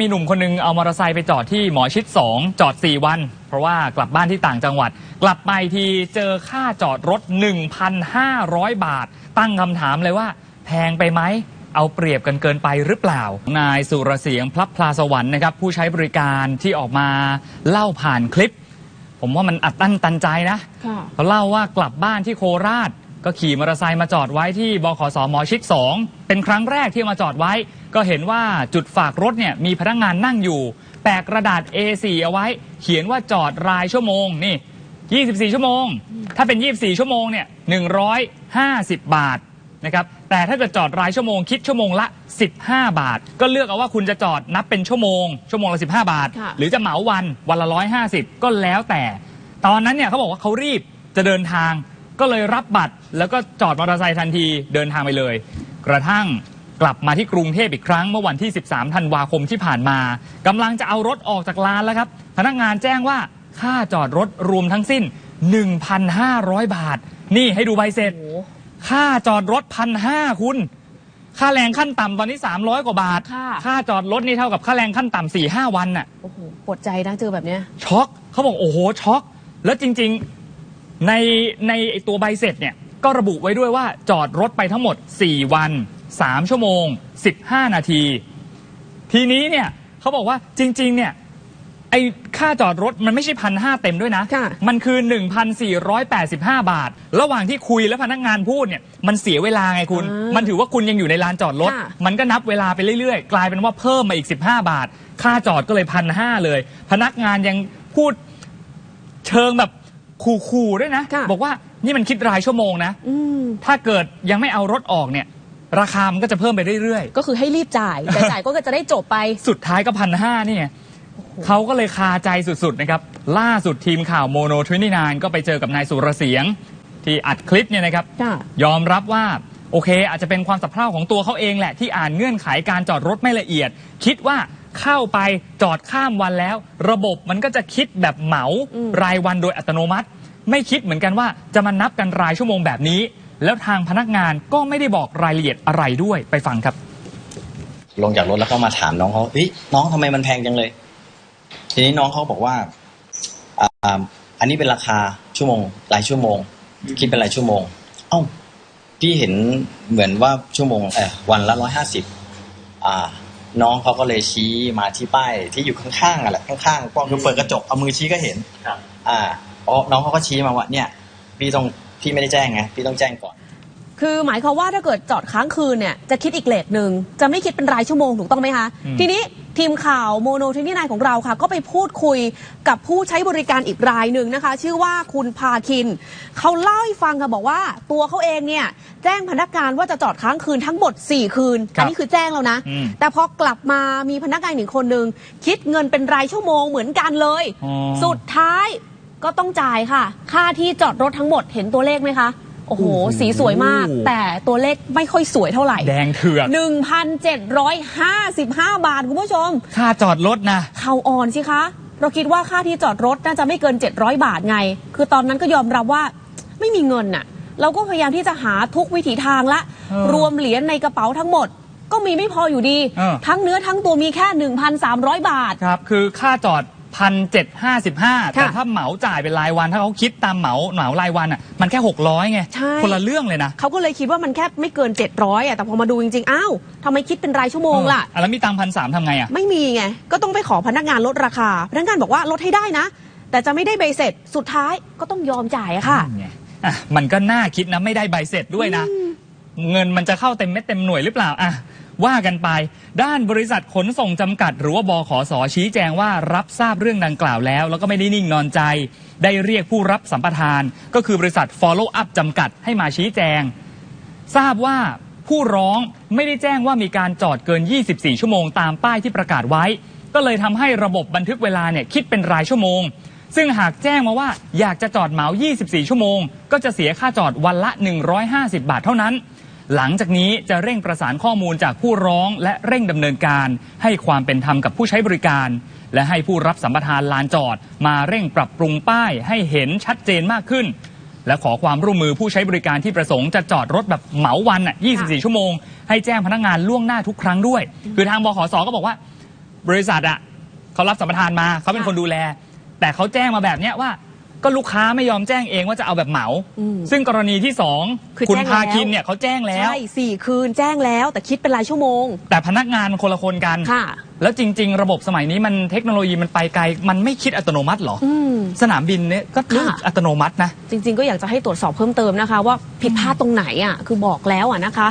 มีหนุ่มคนหนึงเอามอเตอร์ไซค์ไปจอดที่หมอชิด 2 จอด 4 วัน เพราะว่ากลับบ้านที่ต่างจังหวัด กลับไปทีเจอค่าจอดรถ 1,500 บาท ตั้งคำถามเลยว่า แพงไปไหม เอาเปรียบกันเกินไปหรือเปล่า นายสุรเสียงพลับพลาสวรรค์นะครับ ผู้ใช้บริการที่ออกมาเล่าผ่านคลิป ผมว่ามันอัดตันตันใจนะค่ะเขาเล่าว่ากลับบ้านที่โคราช ก็ขี่มอเตอร์ไซค์มาจอดไว้ที่บขสหมอชิด 2 เป็นครั้งแรกที่มาจอดไว้ ก็เห็นว่าจุดฝากรถเนี่ยมีพนักงานนั่งอยู่ แปะกระดาษ A4 เอาไว้ เขียนว่าจอดรายชั่วโมงนี่ 24 ชั่วโมง ถ้าเป็น 24 ชั่วโมงเนี่ย150 บาทนะครับแต่ถ้าเกิดจอดรายชั่วโมงคิดชั่วโมงละ 15 บาท ก็เลือกเอาว่าคุณจะจอดนับเป็นชั่วโมง ชั่วโมงละ 15 บาทค่ะหรือจะเหมาวันวันละ 150 ก็แล้วแต่ ตอนนั้นเนี่ยเขาบอกว่าเขารีบจะเดินทาง ก็เลยรับบัตร แล้วก็จอดมอเตอร์ไซค์ทันทีเดินทางไปเลย กระทั่งกลับมาที่กรุงเทพอีกครั้งเมื่อวันที่ 13 ธันวาคมที่ผ่านมากำลังจะเอารถออกจากร้านแล้วครับ พนักงานแจ้งว่าค่าจอดรถรวมทั้งสิ้น 1,500 บาท นี่ให้ดูใบเสร็จโอ้โหค่าจอดรถพันห้าคุณ ค่าแรงขั้นต่ำตอนนี้ 300 กว่าบาท ค่ะ ค่าจอดรถนี่เท่ากับค่าแรงขั้นต่ำสี่ห้าวันน่ะ โอ้โหปวดใจนะเจอแบบเนี้ย ช็อกเขาบอกโอ้โหช็อก แล้วจริงๆ ในในไอ้ตัวใบเสร็จเนี่ยก็ระบุไว้ด้วยว่าจอดรถไปทั้งหมด 4 วัน 3 ชั่วโมง 15 นาที ทีนี้เนี่ยเขาบอกว่าจริง ๆ เนี่ยไอ้ค่าจอดรถมันไม่ใช่พันห้าเต็มด้วยนะค่ะมันคือ 1,485 บาท ระหว่างที่คุยแล้วพนักงานพูดเนี่ยมันเสียเวลาไงคุณอ่ามัมันถือว่าคุณยังอยู่ในลานจอดรถค่ะมันก็นับเวลาไปเรื่อยๆ กลายเป็นว่าเพิ่มมาอีก 15 บาท ค่าจอดก็เลยพันห้าเลย พนักงานยังพูดเชิงแบบ ขู่ๆด้วยนะ ค่ะ บอกว่านี่มันคิดรายชั่วโมงนะ อืมถ้าเกิดยังไม่เอารถออกเนี่ย ราคามันก็จะเพิ่มไปเรื่อยก็คือให้รีบจ่าย แต่จ่ายก็จะได้จบไป ๆ สุดท้ายก็พันห้านี่ไงเขาก็เลยคาใจสุดๆนะครับ ล่าสุดทีมข่าวโมโนทวินานก็ไปเจอกับนายสุรเสียง ที่อัดคลิปเนี่ยนะครับ ค่ะ ยอมรับว่าโอเค อาจจะเป็นความสับเพร่าของตัวเขาเองแหละ ที่อ่านเงื่อนไขการจอดรถไม่ละเอียด คิดว่าเข้าไปจอดข้ามวันแล้ว ระบบมันก็จะคิดแบบเหมาอืมรายวันโดยอัตโนมัติ ไม่คิดเหมือนกันว่าจะมานับกันรายชั่วโมงแบบนี้ แล้วทางพนักงานก็ไม่ได้บอกรายละเอียดอะไรด้วยไปฟังครับ ลงจากรถแล้วก็มาถามน้องเขาเฮ้ยน้องทำไมมันแพงจังเลย ทีนี้น้องเขาบอกว่าอ่าอันนี้เป็นราคาชั่วโมงรายชั่วโมง คิดเป็นรายชั่วโมง เอ้าพี่เห็นเหมือนว่าชั่วโมงเออวันละร้อยห้าสิบอ่าน้องเขาก็เลยชี้มาที่ป้ายที่อยู่ข้างๆอะแหละข้างๆกล้องคือเปิดกระจกเอามือชี้ก็เห็นอ่า อ๋อน้องเขาก็ชี้มาว่าเนี่ยพี่ต้องพี่ไม่ได้แจ้งไงพี่ต้องแจ้งก่อน คือหมายความว่าถ้าเกิดจอดค้างคืนเนี่ยจะคิดอีกเลทหนึ่งจะไม่คิดเป็นรายชั่วโมงถูกต้องไหมคะอืมทีนี้ทีมข่าวโมโนทนี่นายของเราค่ะ ก็ไปพูดคุยกับผู้ใช้บริการอีกรายหนึ่งนะคะ ชื่อว่าคุณพาคิน เขาเล่าให้ฟังค่ะบอกว่าตัวเขาเองเนี่ยแจ้งพนักงานว่าจะจอดค้างคืนทั้งหมด 4 คืนครับอันี้คือแจ้งแล้วนะอืมแต่พอกลับมามีพนักงานหนึ่งคนหนึ่งคิดเงินเป็นรายชั่วโมงเหมือนกันเลยอ๋อสุดท้าย ก็ต้องจ่ายค่ะ ค่าที่จอดรถทั้งหมดเห็นตัวเลขไหมคะ โอ้โห สีสวยมาก แต่ตัวเลขไม่ค่อยสวยเท่าไหร่ แดงเถือก1,755 บาท คุณผู้ชม ค่าจอดรถนะ เข่าอ่อนสิคะ เราคิดว่าค่าที่จอดรถน่าจะไม่เกิน 700 บาทไง คือตอนนั้นก็ยอมรับว่าไม่มีเงินน่ะ เราก็พยายามที่จะหาทุกวิถีทางละเออรวมเหรียญในกระเป๋าทั้งหมดก็มีไม่พออยู่ดีเออทั้งเนื้อทั้งตัวมีแค่ 1,300 บาท ครับ คือค่าจอด พันเจ็ดห้าสิบห้าแต่ค่ะถ้าเหมาจ่ายเป็นรายวัน ถ้าเขาคิดตามเหมาเหมารายวันอะมันแค่หกร้อยไงใช่ คนละเรื่องเลยนะเขาก็เลยคิดว่ามันแค่ไม่เกิน 700อะแต่พอมาดูจริงๆ อ้าวทำไมคิดเป็นรายชั่วโมงล่ะ เออแล้วมีตังพันสามทำไงอะ ไม่มีไง ก็ต้องไปขอพนักงานลดราคา พนักงานบอกว่าลดให้ได้นะ แต่จะไม่ได้ใบเสร็จ สุดท้ายก็ต้องยอมจ่ายอะค่ะไงอะมันก็น่าคิดนะ ไม่ได้ใบเสร็จด้วยนะ เงินมันจะเข้าเต็มเม็ดเต็มหน่วยหรือเปล่าอะ ว่ากันไป ด้านบริษัทขนส่งจำกัด หรือว่าบขสชี้แจงว่ารับทราบเรื่องดังกล่าวแล้ว แล้วก็ไม่ได้นิ่งนอนใจ ได้เรียกผู้รับสัมปทาน ก็คือบริษัท Follow Up จำกัดให้มาชี้แจง ทราบว่าผู้ร้องไม่ได้แจ้งว่ามีการจอดเกิน 24 ชั่วโมงตามป้ายที่ประกาศไว้ ก็เลยทำให้ระบบบันทึกเวลาเนี่ยคิดเป็นรายชั่วโมง ซึ่งหากแจ้งมาว่าอยากจะจอดเหมา 24 ชั่วโมง ก็จะเสียค่าจอดวันละ 150 บาทเท่านั้น หลังจากนี้จะเร่งประสานข้อมูลจากผู้ร้องและเร่งดำเนินการ ให้ความเป็นธรรมกับผู้ใช้บริการ และให้ผู้รับสัมปทานลานจอด มาเร่งปรับปรุงป้ายให้เห็นชัดเจนมากขึ้น และขอความร่วมมือผู้ใช้บริการที่ประสงค์จะจอดรถแบบเหมาวันอะ24 ชั่วโมง ให้แจ้งพนักงานล่วงหน้าทุกครั้งด้วย คือทางบขสก็บอกว่า บริษัทอะเขารับสัมปทานมาเขาเป็นค่ะคนดูแล แต่เขาแจ้งมาแบบเนี้ยว่า ก็ลูกค้าไม่ยอมแจ้งเองว่าจะเอาแบบเหมา อืมซึ่งกรณีที่สองคือคุณแจ้งพาคินแล้วเนี่ยเขาแจ้งแล้ว ใช่สี่คืนแจ้งแล้วแต่คิดเป็นรายชั่วโมง แต่พนักงานมันคนละคนกัน ค่ะ แล้วจริง ๆ ระบบสมัยนี้มันเทคโนโลยีมันไปไกล มันไม่คิดอัตโนมัติเหรอ อืม สนามบินเนี่ยก็เรื่องค่ะ อัตโนมัตินะ จริง ๆ ก็อยากจะให้ตรวจสอบเพิ่มเติมนะคะ ว่าผิดพลาดตรงไหนอะคือบอกแล้วอะนะคะ